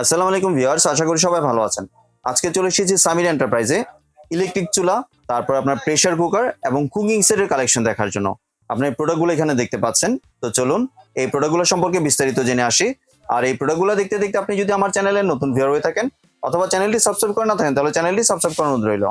আসসালামু আলাইকুম ভিউয়ার্স আশা করি সবাই ভালো আছেন। আজকে চলে এসেছি সামির এন্টারপ্রাইজে ইলেকট্রিক চুলা তারপর আপনার প্রেসার কুকার এবং কুকিং সেটের কালেকশন দেখার জন্য। আপনি এই প্রোডাক্টগুলো এখানে দেখতে পাচ্ছেন। তো চলুন এই প্রোডাক্টগুলো সম্পর্কে বিস্তারিত জেনে আসি। আর এই প্রোডাক্টগুলো দেখতে দেখতে আপনি যদি আমার চ্যানেলে নতুন ভিউয়ার হয়ে থাকেন অথবা চ্যানেলটি সাবস্ক্রাইব করে না থাকেন তাহলে চ্যানেলটি সাবস্ক্রাইব অনুরোধ রইল।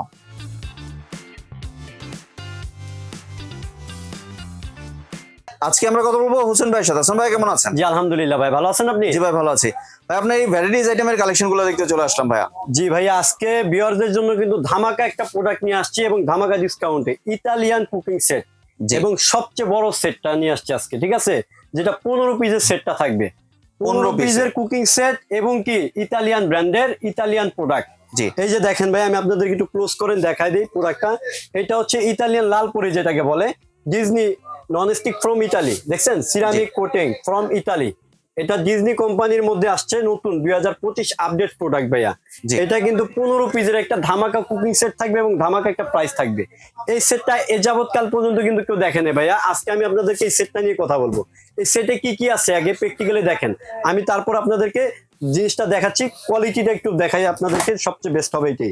আজকে আমরা কথা বলব হোসেন ভাইয়ের সাথে। হোসেন ভাই কেমন আছেন? জি আলহামদুলিল্লাহ ভাই ভালো আছেন আপনি? জি ভাই ভালো আছি। ভাই আপনার এই ভ্যারাইটিস আইটেমের কালেকশনগুলো দেখতে চলে আসলাম ভাইয়া। জি ভাইয়া আজকে বিয়ারদের জন্য কিন্তু ধামাকা একটা প্রোডাক্ট নিয়ে আসছি এবং ধামাকা ডিসকাউন্টে ইতালিয়ান কুকিং সেট। এবং সবচেয়ে বড় সেটটা নিয়ে আসছি আজকে ঠিক আছে? যেটা পনেরো পিসের সেটটা থাকবে। পনেরো পিসের কুকিং সেট এবং কি? ইতালিয়ান ব্র্যান্ডের ইতালিয়ান প্রোডাক্ট জি। এই যে দেখেন ভাই আমি আপনাদেরকে একটু ক্লোজ করে দেখাই দিই প্রোডাক্টটা এটা হচ্ছে ইতালিয়ান লাল পরি যেটাকে বলে। ডিজনি ননস্টিক ফ্রম ইতালি দেখছেন? সিরামিক কোটিং ফ্রম ইতালি এটা ডিজনি কোম্পানির মধ্যে আসছে নতুন দুই হাজার পঁচিশ আপডেট প্রোডাক্ট ভাইয়া। এটা কিন্তু পনেরো পিসের একটা ধামাকা কুকিং সেট থাকবে এবং ধামাকা একটা প্রাইস থাকবে। এই সেটটা এ যাবৎকাল পর্যন্ত কিন্তু কেউ দেখেনি ভাইয়া। আজকে আমি আপনাদেরকে এই সেটটা নিয়ে কথা বলব। এই সেটে কি কি আছে? আগে প্র্যাকটিক্যালি দেখেন। আমি তারপর আপনাদেরকে জিনিসটা দেখাচ্ছি কোয়ালিটিটা একটু দেখাই আপনাদেরকে সবচেয়ে বেস্ট হবে এটাই।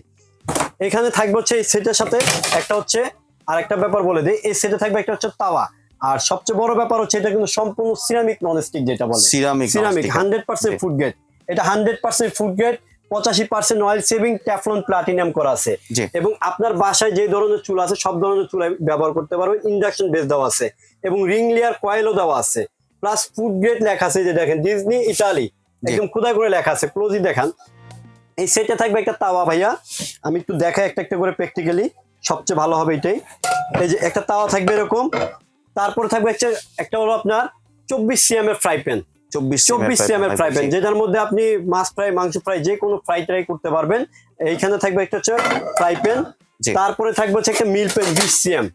এখানে থাকবে হচ্ছে এই সেটের সাথে একটা হচ্ছে আর একটা ব্যাপার বলে দিই। এই সেটে থাকবে একটা হচ্ছে তাওয়া। আর সবচেয়ে বড় ব্যাপার হচ্ছে এটা কিন্তু সম্পূর্ণ সিরামিক ননস্টিক যেটা বলে। Ceramic ceramic hundred percent food grade এটা হান্ড্রেড পার্সেন্ট ফুড গ্রেড পঁচাশি percent oil saving teflon platinum করা আছে। এবং আপনার বাসায় যে ধরনের চুলা আছে সব ধরনের চুলা ব্যবহার করতে পারবেন ইন্ডাকশন বেস দেওয়া আছে। এবং রিং লেয়ার কয়েলও দেওয়া আছে। প্লাস ফুড গ্রেড লেখা আছে যে দেখেন ডিজনি ইটালি একদম খুদাই করে লেখা আছে। ক্লোজই দেখান। এই সেটে থাকবে একটা তাওয়া ভাইয়া। আমি একটু দেখাই একটা একটা করে প্র্যাকটিক্যালি সবচেয়ে ভালো হবে এটাই। এই যে একটা তাওয়া থাকবে এরকম। তারপরে থাকবে হচ্ছে একটা হলো আপনার চব্বিশ সিএম এর ফ্রাই প্যান চব্বিশ চব্বিশ সিএম এর ফ্রাই প্যান যেটার মধ্যে আপনি মাছ ফ্রাই মাংস ফ্রাই যে কোনো ফ্রাই ট্রাই করতে পারবেন। এইখানে থাকবে একটা হচ্ছে ফ্রাই প্যান তারপরে থাকবে হচ্ছে একটা মিল প্যান বিশ সিএম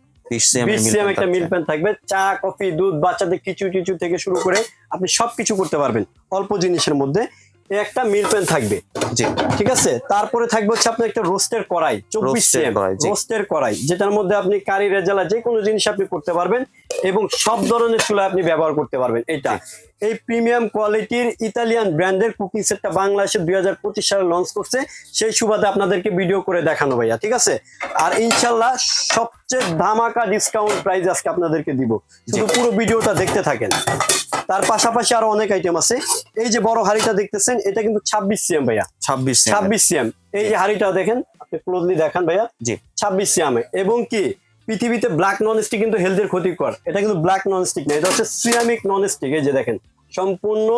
একটা মিল প্যান থাকবে। চা কফি দুধ বাচ্চাদের কিছু কিছু থেকে শুরু করে আপনি সবকিছু করতে পারবেন। অল্প জিনিসের মধ্যে। একটা মিল প্যান থাকবে। জি। ঠিক আছে? তারপরে থাকবে হচ্ছে আপনার একটা রোস্টের কড়াই চব্বিশ রোস্টের কড়াই যেটার মধ্যে আপনি কারি রেজালা যে কোনো জিনিস আপনি করতে পারবেন এবং সব ধরনের চুলা আপনি ব্যবহার করতে পারবেন। এটা এই প্রিমিয়াম কোয়ালিটির ইতালিয়ান ব্র্যান্ডের কুকিং সেটটা বাংলাদেশে দুই হাজার পঁচিশ সালে লঞ্চ করছে। সেই সুবাদে আপনাদেরকে ভিডিও করে দেখানো ভাইয়া ঠিক আছে? আর ইনশাল্লাহ সবচেয়ে ধামাকা ডিসকাউন্ট প্রাইস আজকে আপনাদেরকে দিব। শুধু পুরো ভিডিওটা দেখতে থাকেন। তার পাশাপাশি আরও অনেক আইটেম আছে। এই যে বড় হাড়িটা দেখতেছেন এটা কিন্তু ছাব্বিশ সিএম ভাইয়া। ছাব্বিশ ছাব্বিশ সিএম এই যে হাড়িটা দেখেন আপনি ক্লোজলি দেখান ভাইয়া। জি। ছাব্বিশ সিএম এবং কি পৃথিবীতে ব্ল্যাক নন স্টিক কিন্তু হেলথের ক্ষতিকর। এটা কিন্তু ব্ল্যাক নন স্টিক না এটা হচ্ছে সিরামিক নন স্টিক এই যে দেখেন। সম্পূর্ণ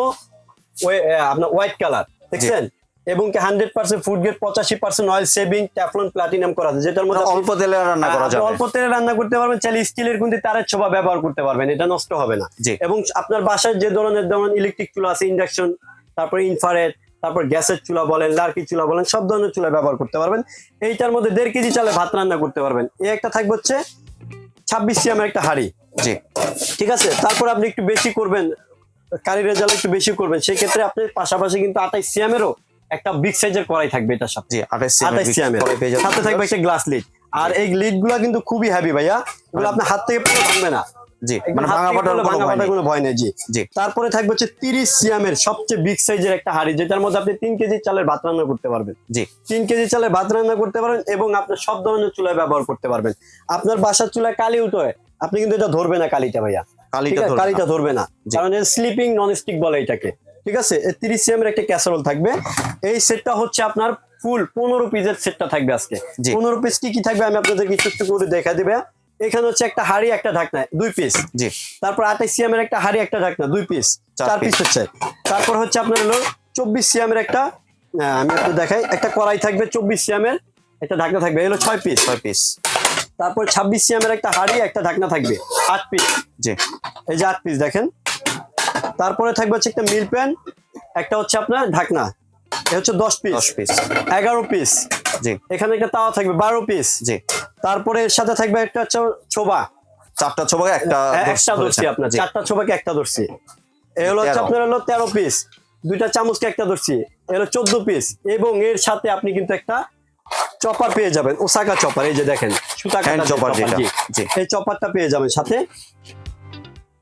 আপনার হোয়াইট কালার দেখছেন? এবং কি হান্ড্রেড পার্সেন্ট ফুড গ্রেড পঁচাশি percent oil saving teflon platinum করা আছে। যেটার মধ্যে অল্প তেলে রান্না করা যাবে। অল্প তেলে রান্না করতে পারবেন চাইলে স্টিলের কিন্তু তারের ছোবা ব্যবহার করতে পারবেন এটা নষ্ট হবে না। এবং আপনার বাসায় যে ধরনের যেমন ইলেকট্রিক চুলা আছে ইন্ডাকশন তারপর ইনফারেট তারপর গ্যাসের চুলা বলেন লার্কি চুলা বলেন সব ধরনের চুলা ব্যবহার করতে পারবেন। এইটার মধ্যে দেড় কেজি চালে ভাত রান্না করতে পারবেন। এই একটা থাকবে হচ্ছে ছাব্বিশ সিএমের একটা হাড়ি। জি। ঠিক আছে? তারপর আপনি একটু বেশি করবেন কারি রেজাল্ট একটু বেশি করবেন সেই ক্ষেত্রে আপনি পাশাপাশি কিন্তু আঠাইশ সিএমেরও একটা বিগ সাইজের কড়াই থাকবে এটার সাথে। আঠাইশ সিএমের সাথে থাকবে একটা গ্লাস লিড আর এই লিডগুলা কিন্তু খুবই হেভি ভাইয়া। এগুলো আপনার হাত থেকে পুরো ভাঙবে না। জি মানে ভাঙা ফাটার ভাঙা ভয় ফাটার নেই। কোনো ভয় নেই জি। জি। তারপরে থাকবে হচ্ছে তিরিশ সিএমের সবচেয়ে বিগ সাইজের একটা হাড়ি যেটার মধ্যে আপনি তিন কেজি চালের ভাত রান্না করতে পারবেন। জি। তিন কেজি চালের ভাত রান্না করতে পারবেন এবং আপনার সব ধরনের চুলায় ব্যবহার করতে পারবেন। আপনার বাসার চুলায় কালি উঠে আপনি কিন্তু এটা ধরবে না কালিটা ভাইয়া। কালিটা ধরবে না। কারণ স্লিপিং নন স্টিক বলে এটাকে। ঠিক আছে? তিরিশ সিএম এর একটা ক্যাসারোল থাকবে। এই সেটটা হচ্ছে আপনার ফুল পনেরো পিসের সেটটা থাকবে আজকে। পনেরো পিস কি কি থাকবে আমি আপনাদেরকে একটু একটু করে দেখা দিবে। এখানে হচ্ছে একটা হাড়ি একটা ঢাকনা দুই পিস জি। তারপর আঠাইশ সিএম এর একটা হাড়ি একটা ঢাকনা দুই পিস চার পিস হচ্ছে। তারপর হচ্ছে আপনার হলো চব্বিশ সিএম এর একটা আমি একটু দেখাই। একটা কড়াই থাকবে চব্বিশ সিএম এর একটা ঢাকনা থাকবে। এগুলো ছয় পিস ছয় পিস তারপর ছাব্বিশ সিএম এর একটা হাড়ি একটা ঢাকনা থাকবে। আট পিস জি। এই যে আট পিস দেখেন। তারপরে থাকবে হচ্ছে একটা মিল প্যান একটা হচ্ছে আপনার ঢাকনা। হচ্ছে দশ পিস দশ পিস এগারো পিস জি। এখানে একটা তাওয়া থাকবে বারো পিস জি। তারপরে এর সাথে থাকবে একটা হচ্ছে ছোবা। চারটা ছবাকে একটা হ্যাঁ, ধরছি একটা ধরছি আপনার। চারটা ছোবাকে একটা ধরছি। এ হলো হচ্ছে আপনার হলো তেরো পিস দুইটা চামচকে একটা ধরছি। এ হলো চোদ্দ পিস এবং এর সাথে আপনি কিন্তু একটা চপার পেয়ে যাবেন। ওসাকা চপার এই যে দেখেন সুতা chopper, যেটা, জি। এই চপারটা পেয়ে যাবেন সাথে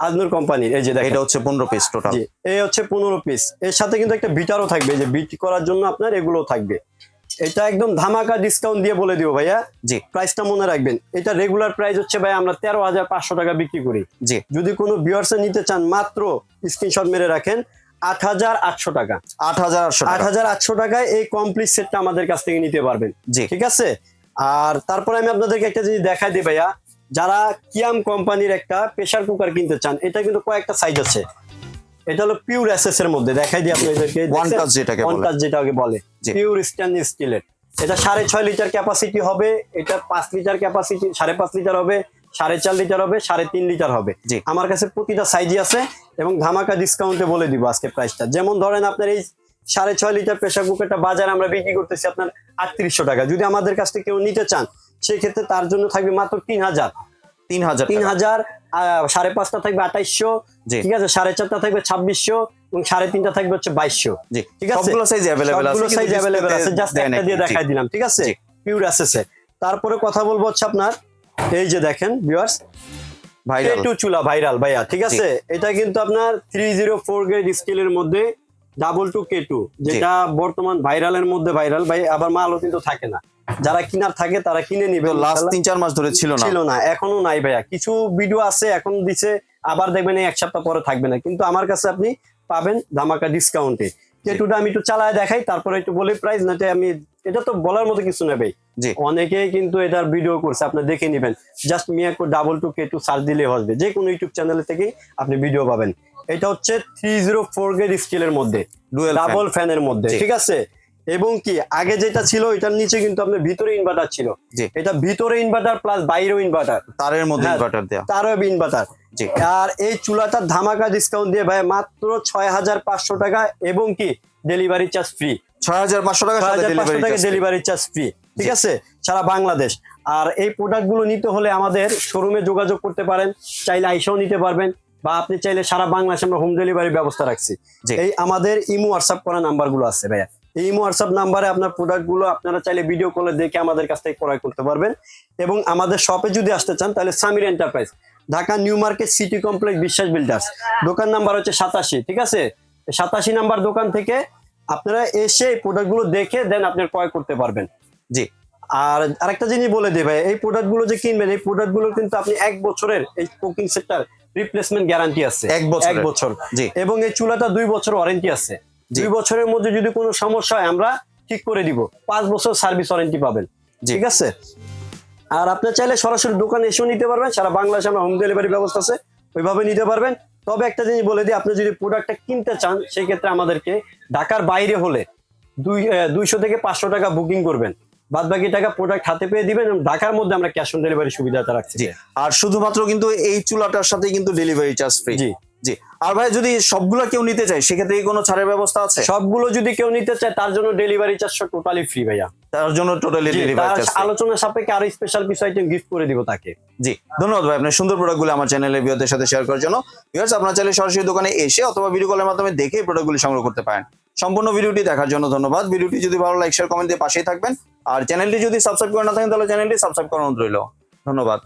আজনুর কোম্পানির এই যে দেখেন। এটা হচ্ছে পনেরো পিস টোটাল এই হচ্ছে পনেরো পিস এর সাথে কিন্তু একটা বিটারও থাকবে যে বিট করার জন্য আপনার এগুলো থাকবে। এটা একদম ধামাকা ডিসকাউন্ট দিয়ে বলে দিব ভাইয়া। জি। প্রাইসটা মনে রাখবেন। এটা রেগুলার প্রাইস হচ্ছে ভাই আমরা তেরো হাজার পাঁচশো টাকা বিক্রি করি। জি। যদি কোনো ভিউয়ার্সে নিতে চান মাত্র স্ক্রিনশট মেরে রাখেন। আট হাজার আটশো টাকা। আট হাজার আটশো আট হাজার আটশো টাকায় এই কমপ্লিট সেটটা আমাদের কাছ থেকে নিতে পারবেন। জি। ঠিক আছে? আর তারপরে আমি আপনাদেরকে একটা জিনিস দেখাই দিই ভাইয়া। যারা কিয়াম কোম্পানির একটা প্রেসার কুকার কিনতে চান এটা কিন্তু কয়েকটা সাইজ আছে। এটা হলো পিওর এসএস এর মধ্যে। দেখাই দিই আপনাদেরকে। ওয়ান টাচ যেটাকে ওয়ান বলে। টাচ যেটাকে বলে। পিওর স্টেনলেস স্টিলের এটা সাড়ে ছয় লিটার ক্যাপাসিটি হবে। এটা পাঁচ লিটার ক্যাপাসিটি সাড়ে পাঁচ লিটার হবে। সাড়ে চার লিটার হবে সাড়ে তিন লিটার হবে। আমার কাছে প্রতিটা সাইজই আছে এবং ধামাকা ডিসকাউন্টে বলে দিব আজকে প্রাইসটা যেমন ধরেন আপনার এই সাড়ে ছয় লিটার প্রেসার কুকারটা বাজারে আমরা বিক্রি করতেছি আপনার আটত্রিশশো টাকা। যদি আমাদের কাছ থেকে কেউ নিতে চান সেই ক্ষেত্রে তার জন্য থাকবে মাত্র তিন হাজার। তিন হাজার তিন হাজার সাড়ে পাঁচটা থাকবে আঠাইশশো। ঠিক আছে? সাড়ে চারটা থাকবে ছাব্বিশশো এবং সাড়ে তিনটা থাকবে হচ্ছে বাইশশো। ঠিক আছে? সবগুলো সাইজ অ্যাভেলেবেল আছে সাইজ অ্যাভেলেবেল আছে। জাস্ট একটা দিয়ে দেখাই দিলাম। ঠিক আছে। পিওর এসএসএ তারপরে কথা বলব হচ্ছে আপনার এই যে দেখেন ভিউয়ার্স ভাইরাল টু চুলা ভাইরাল ভাইয়া ঠিক আছে? এটা কিন্তু আপনার থ্রি জিরো ফোর গ্রেড স্কেলের মধ্যে ডাবল টু কে টু যেটা বর্তমান ভাইরালের মধ্যে ভাইরাল ভাই আবার মালও কিন্তু থাকে না। যারা কিনার থাকে তারা কিনে নিবে লাস্ট তিন চার মাস ধরে ছিল না। ছিল না এখনও নাই ভাইয়া। কিছু ভিডিও আছে এখন দিছে আবার দেখবেন এক সপ্তাহ পরে থাকবে না। কিন্তু আমার কাছে আপনি পাবেন ধামাকা ডিসকাউন্টে কেটুটা আমি একটু চালায় দেখাই তারপরে একটু বলি প্রাইস না আমি এটা তো বলার মতো কিছু নেই ভাই। অনেকেই কিন্তু এটার ভিডিও করছে আপনি দেখে নেবেন। Just Miyako double two K two search দিলে হবে। যে কোনো ইউটিউব চ্যানেল থেকেই আপনি ভিডিও পাবেন। এটা হচ্ছে থ্রি জিরো ফোর গ্রেড স্কেলের মধ্যে। ডুয়েল ডাবল ফ্যানের মধ্যে ঠিক আছে? এবং কি আগে যেটা ছিল এটার নিচে কিন্তু আপনার ভিতরে ইনভার্টার ছিল। এটা ভিতরে ইনভার্টার প্লাস বাইরেও ইনভার্টার তারের মধ্যে হ্যাঁ। ইনভার্টার দেয়া। তারও ইনভার্টার আর এই চুলাটার ধামাকা ডিসকাউন্ট দিয়ে ভাই মাত্র ছয় হাজার পাঁচশো টাকা এবং কি ডেলিভারি চার্জ ফ্রি ছয় হাজার পাঁচশো টাকা ছয় হাজার পাঁচশো টাকা ডেলিভারি চার্জ ফ্রি ঠিক আছে? সারা বাংলাদেশ। আর এই প্রোডাক্টগুলো নিতে হলে আমাদের শোরুমে যোগাযোগ করতে পারেন চাইলে আইসাও নিতে পারবেন বা আপনি চাইলে সারা বাংলাদেশে আমরা হোম ডেলিভারি ব্যবস্থা রাখছি। এই আমাদের ইমো হোয়াটসঅ্যাপ করা নাম্বারগুলো আছে ভাইয়া। এই ইমো হোয়াটসঅ্যাপ নাম্বারে আপনার প্রোডাক্টগুলো আপনারা চাইলে ভিডিও কলে দেখে আমাদের কাছ থেকে ক্রয় করতে পারবেন। এবং আমাদের শপে যদি আসতে চান তাহলে Samir enterprise Dhaka new market city complex Biswas builders. দোকান নাম্বার হচ্ছে সাতাশি ঠিক আছে? সাতাশি নাম্বার দোকান থেকে আপনারা এসে এই প্রোডাক্টগুলো দেখে দেন আপনি ক্রয় করতে পারবেন। জি। আর আরেকটা জিনিস বলে দেবে এই প্রোডাক্টগুলো যে কিনবেন এই প্রোডাক্টগুলো কিন্তু আপনি এক বছরের এই কুকিং সেটটার রিপ্লেসমেন্ট গ্যারান্টি আছে। এক বছর এক বছর। জি। এবং এই চুলাটা দুই বছর ওয়ারেন্টি আছে। দুই বছরের মধ্যে যদি কোনো সমস্যা হয় আমরা ঠিক করে দিব। পাঁচ বছর সার্ভিস ওয়ারেন্টি পাবেন। ঠিক আছে? আর আপনি চাইলে সরাসরি দোকানে এসেও নিতে পারবেন। সারা বাংলাদেশে আমরা হোম ডেলিভারি ব্যবস্থা আছে। ওইভাবে নিতে পারবেন। তবে একটা জিনিস বলে দিই আপনি যদি প্রোডাক্টটা কিনতে চান সেই ক্ষেত্রে আমাদেরকে ঢাকার বাইরে হলে দুই দুইশো থেকে পাঁচশো টাকা বুকিং করবেন। বাদ বাকি টাকা প্রোডাক্ট হাতে পেয়ে দিবেন এবং ঢাকার মধ্যে আমরা ক্যাশ অন ডেলিভারি সুবিধাটা রাখছি। আর শুধুমাত্র কিন্তু এই চুলাটার সাথে কিন্তু ডেলিভারি চার্জ ফ্রি জি। জি আর ভাই যদি সবগুলো কেউ নিতে চায় সেক্ষেত্রে কোনো ছাড়ের ব্যবস্থা আছে? সবগুলো যদি কেউ নিতে চায় তার জন্য ডেলিভারি চার্জটা টোটালি ফ্রি ভাইয়া। তার জন্য টোটালি ডেলিভারি চার্জ আলোচনা সাপেক্ষে আরও স্পেশাল কিছু আইটেম গিফট করে দিব তাকে। জি ধন্যবাদ ভাই আপনার সুন্দর প্রোডাক্টগুলো আমার চ্যানেলে ভিউয়ারদের সাথে শেয়ার করার জন্য। ভিউয়ার্স আপনারা চাইলে সরাসরি দোকানে এসে অথবা ভিডিও কলের মাধ্যমে দেখে প্রোডাক্টগুলি সংগ্রহ করতে পারেন। সম্পূর্ণ ভিডিওটি দেখার জন্য ধন্যবাদ। ভিডিওটি যদি ভালো লাইক শেয়ার কমেন্ট দিয়ে পাশেই থাকবেন। আর চ্যানেলটি যদি সাবস্ক্রাইব করে না থাকেন তাহলে চ্যানেলটি সাবস্ক্রাইব করানো রইল। ধন্যবাদ।